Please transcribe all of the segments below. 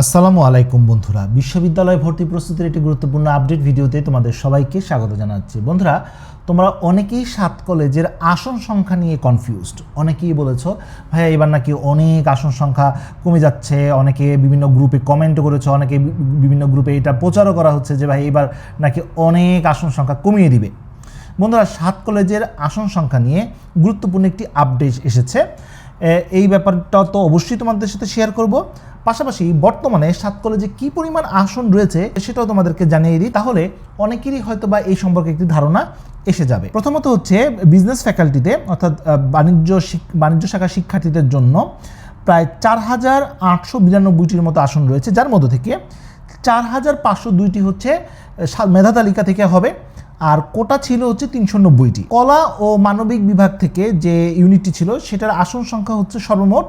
আসসালামু আলাইকুম বন্ধুরা। বিশ্ববিদ্যালয় ভর্তি প্রস্তুতির একটি গুরুত্বপূর্ণ আপডেট ভিডিওতে তোমাদের সবাইকে স্বাগত জানাচ্ছি। বন্ধুরা, তোমরা অনেকেই সাত কলেজের আসন সংখ্যা নিয়ে কনফিউজড অনেকেই বলেছ, ভাইয়া, এবার নাকি অনেক আসন সংখ্যা কমে যাচ্ছে। অনেকে বিভিন্ন গ্রুপে কমেন্ট করেছ, অনেকে বিভিন্ন গ্রুপে এটা প্রচারও করা হচ্ছে যে ভাই এবার নাকি অনেক আসন সংখ্যা কমিয়ে দিবে। বন্ধুরা, সাত কলেজের আসন সংখ্যা নিয়ে গুরুত্বপূর্ণ একটি আপডেট এসেছে। এই ব্যাপারটা তো অবশ্যই তোমাদের সাথে শেয়ার করব। পাশাপাশি বর্তমানে সাত কলেজে কি পরিমাণ আসন রয়েছে সেটাও তোমাদেরকে জানিয়ে দিই, তাহলে অনেকেরই হয়তো বা এই সম্পর্কে একটি ধারণা এসে যাবে। প্রথমত হচ্ছে বিজনেস ফ্যাকাল্টিতে অর্থাৎ বাণিজ্য বাণিজ্য শাখা শিক্ষার্থীদের জন্য প্রায় চার হাজার আটশো বিরানব্বইটির মতো আসন রয়েছে, যার মধ্য থেকে চার হাজার পাঁচশো দুইটি হচ্ছে মেধা তালিকা থেকে হবে, আর কোটা ছিল হচ্ছে তিনশো নব্বইটি। কলা ও মানবিক বিভাগ থেকে যে ইউনিটটি ছিল, সেটার আসন সংখ্যা হচ্ছে সর্বমোট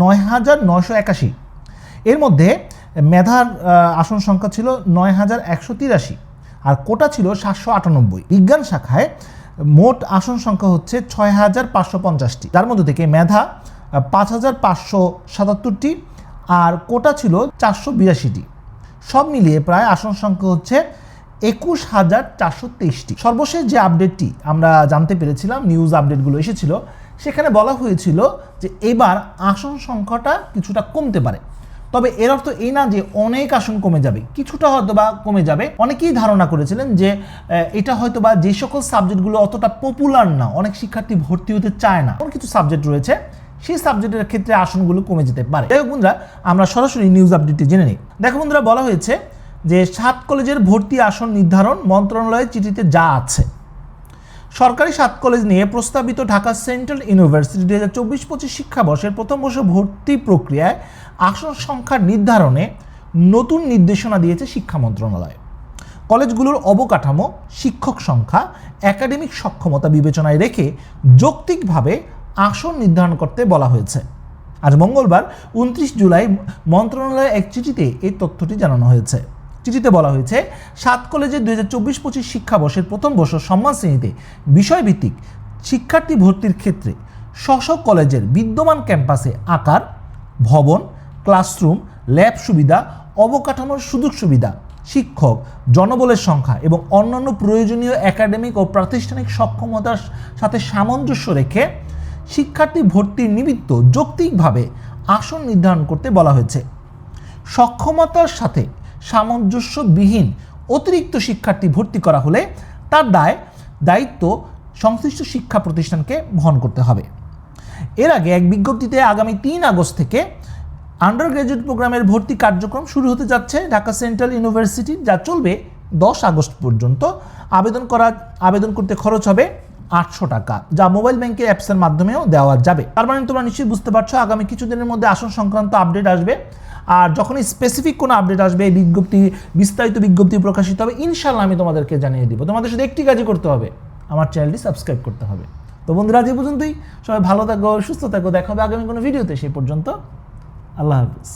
নয় হাজার নয়শো একাশি। এর মধ্যে মেধার আসন সংখ্যা ছিল নয় হাজার একশো তিরাশি আর কোটা ছিল সাতশো আটানব্বই। বিজ্ঞান শাখায় মোট আসন সংখ্যা হচ্ছে ছয় হাজার পাঁচশো পঞ্চাশটি। তার মধ্যে থেকে মেধা পাঁচ হাজার পাঁচশো সাতাত্তরটি আর কোটা ছিল চারশো বিরাশিটি। সব মিলিয়ে প্রায় আসন সংখ্যা হচ্ছে একুশ হাজার চারশো তেইশটি। সর্বশেষ যে আপডেটটি আমরা জানতে পেরেছিলাম নিউজ আপডেটগুলো এসেছিল, সেখানে বলা হয়েছিল যে এবার আসন সংখ্যাটা কিছুটা কমতে পারে। তবে এর অর্থ এই না যে অনেক আসন কমে যাবে। কিছুটা হয়তো বা কমে যাবে। অনেকেই ধারণা করেছিলেন যে এটা হয়তো বা যে সকল সাবজেক্টগুলো অতটা পপুলার না, অনেক শিক্ষার্থী ভর্তি হতে চায় না, এমন কিছু সাবজেক্ট রয়েছে, সেই সাবজেক্টের ক্ষেত্রে আসনগুলো কমে যেতে পারে। হোক বন্ধুরা, আমরা সরাসরি নিউজ আপডেটটি জেনে নিই। দেখো বন্ধুরা, বলা হয়েছে যে সাত কলেজের ভর্তি আসন নির্ধারণ মন্ত্রণালয়ের চিঠিতে যা আছে। সরকারি সাত কলেজ নিয়ে প্রস্তাবিত ঢাকা সেন্ট্রাল ইউনিভার্সিটি দুই হাজার চব্বিশ পঁচিশ শিক্ষাবর্ষের প্রথম বর্ষ ভর্তি প্রক্রিয়ায় আসন সংখ্যা নির্ধারণে নতুন নির্দেশনা দিয়েছে শিক্ষা মন্ত্রণালয়। কলেজগুলোর অবকাঠামো, শিক্ষক সংখ্যা, একাডেমিক সক্ষমতা বিবেচনায় রেখে যৌক্তিকভাবে আসন নির্ধারণ করতে বলা হয়েছে। আজ মঙ্গলবার উনত্রিশ জুলাই মন্ত্রণালয়ের এক চিঠিতে এই তথ্যটি জানানো হয়েছে। চিঠিতে বলা হয়েছে, সাত কলেজে দুই হাজার চব্বিশ পঁচিশ শিক্ষাবর্ষের প্রথম বর্ষ সম্মান শ্রেণীতে বিষয়ভিত্তিক শিক্ষার্থী ভর্তির ক্ষেত্রে স্ব কলেজের বিদ্যমান ক্যাম্পাসে আকার, ভবন ক্লাসরুম, ল্যাব সুবিধা, অবকাঠামোর সুযোগ সুবিধা, শিক্ষক, জনবলের সংখ্যা এবং অন্যান্য প্রয়োজনীয় একাডেমিক ও প্রাতিষ্ঠানিক সক্ষমতার সাথে সামঞ্জস্য রেখে শিক্ষার্থী ভর্তির নিমিত্ত যৌক্তিকভাবে আসন নির্ধারণ করতে বলা হয়েছে। সক্ষমতার সাথে সামঞ্জস্যবিহীন অতিরিক্ত শিক্ষার্থী ভর্তি করা হলে তার দায়, দায়িত্ব সংশ্লিষ্ট শিক্ষা প্রতিষ্ঠানকে বহন করতে হবে। এর আগে এক বিজ্ঞপ্তিতে আগামী তিন আগস্ট থেকে আন্ডার গ্র্যাজুয়েট প্রোগ্রামের ভর্তি কার্যক্রম শুরু হতে যাচ্ছে ঢাকা সেন্ট্রাল ইউনিভার্সিটি, যা চলবে দশ আগস্ট পর্যন্ত। আবেদন করা, আবেদন করতে খরচ হবে আটশো টাকা, যা মোবাইল ব্যাংকের অ্যাপসের মাধ্যমেও দেওয়া যাবে। তার মানে তোমরা নিশ্চয়ই বুঝতে পারছ, আগামী কিছুদিনের মধ্যে আসন সংক্রান্ত আপডেট আসবে। আর যখনই স্পেসিফিক কোনো আপডেট আসবে, এই বিজ্ঞপ্তি, বিস্তারিত বিজ্ঞপ্তি প্রকাশিত হবে ইনশাল্লাহ আমি তোমাদেরকে জানিয়ে দিব। তোমাদের শুধু একটি কাজই করতে হবে, আমার চ্যানেলটি সাবস্ক্রাইব করতে হবে। তো বন্ধুরা, আজ পর্যন্তই। সবাই ভালো থাকো, সুস্থ থাকো, দেখা হবে আগামী কোনো ভিডিওতে সেই পর্যন্ত আল্লাহ হাফিজ